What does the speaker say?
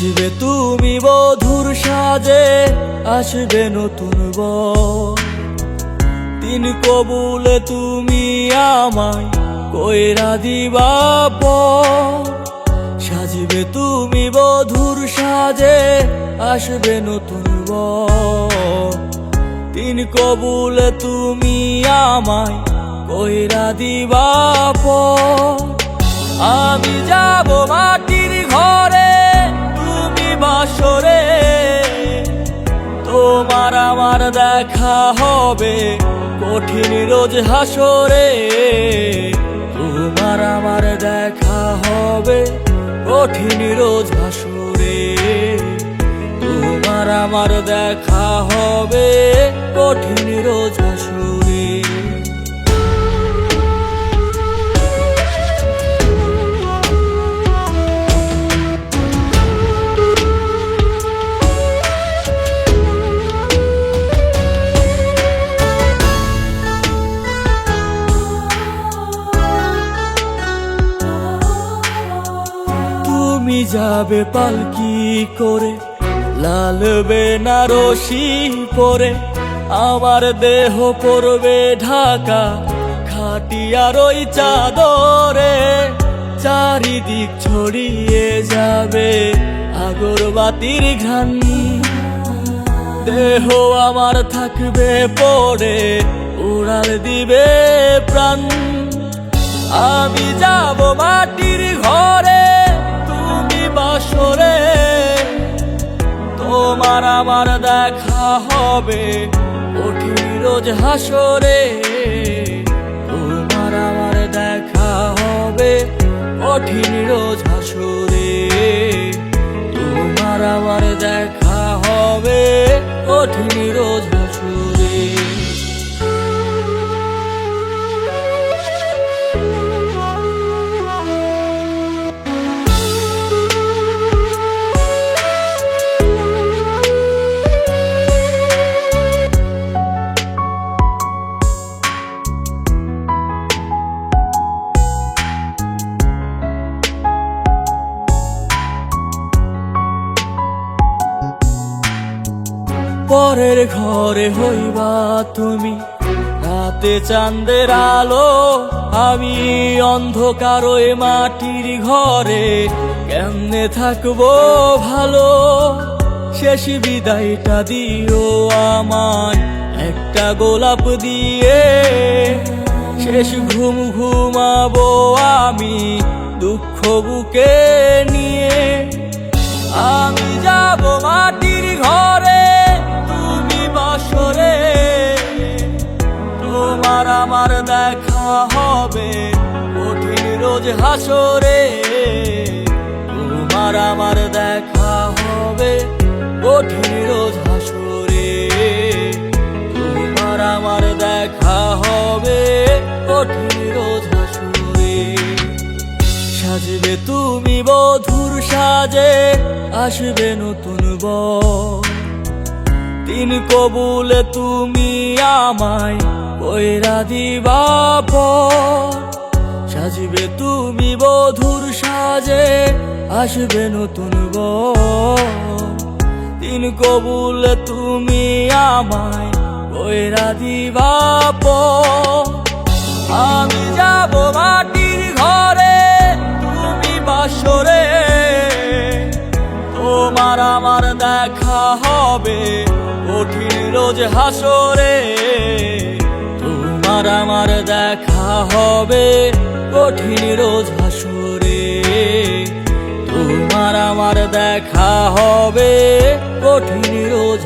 আসবে তুমি বধুর সাজে, আসবে নতুন ব তিন কবুলে তুমি আমায় কয়রা দিবা সাজবে তুমি বধুর সাজে, আসবে নতুন ব তিন কবুলে তুমি আমায় কয়রা দিবা আমি যাব মাটি দেখা হবে কঠিন রোজ হাসরে। তোমার আমার দেখা হবে কঠিন রোজ হাসরে। তোমার আমার দেখা হবে কঠিন রোজ হাসরে। তুমি যাবে পালকি করে, লাল বেনারসি পরে। আমার দেহ পড়বে ঢাকা, খাটিয়ার ওই চাদরে। চারিদিক ছড়িয়ে যাবে আগরবাতির ঘ্রাণ। দেহ আমার থাকবে পরে উড়াল দিবে প্রাণ। আমার দেখা হবে। রোজ হাসরে তোমার আমার দেখা হবে। কঠিন রোজ হাসরে তোমার আমার দেখা হবে। কঠিন রোজ পরের ঘরে হইবা তুমি। রাতে চাঁদের আলো, আমি অন্ধকার ওই মাটির ঘরে। কেমনে থাকব ভালো? শেষ বিদায়টা দিও আমায়, একটা গোলাপ দিয়ে। শেষ ঘুম ঘুমাবো আমি দুঃখ বুকে নিয়ে। হবে, কঠিন রোজ হাসরে। তোমার আমার দেখা হবে, কঠিন রোজ হাসরে। তোমার আমার দেখা হবে, কঠিন রোজ হাসরে। সাজবে তুমি বধুর সাজে, আসবে নতুন বর। তিন কবুলে তুমি আমায় কইরা দিবা সাজবে তুমি বধুর সাজে, আসবে নতুন তিন কবুলে তুমি আমায় কইরা দিবা আমি যাব মাটির ঘরে, তুমি বাসরে। তোমার আমার দেখা হবে, কঠিন রোজ হাসরে। তোমার আমার দেখা হবে কঠিন রোজ হাসুরে। তোমার আমার দেখা হবে কঠিন রোজ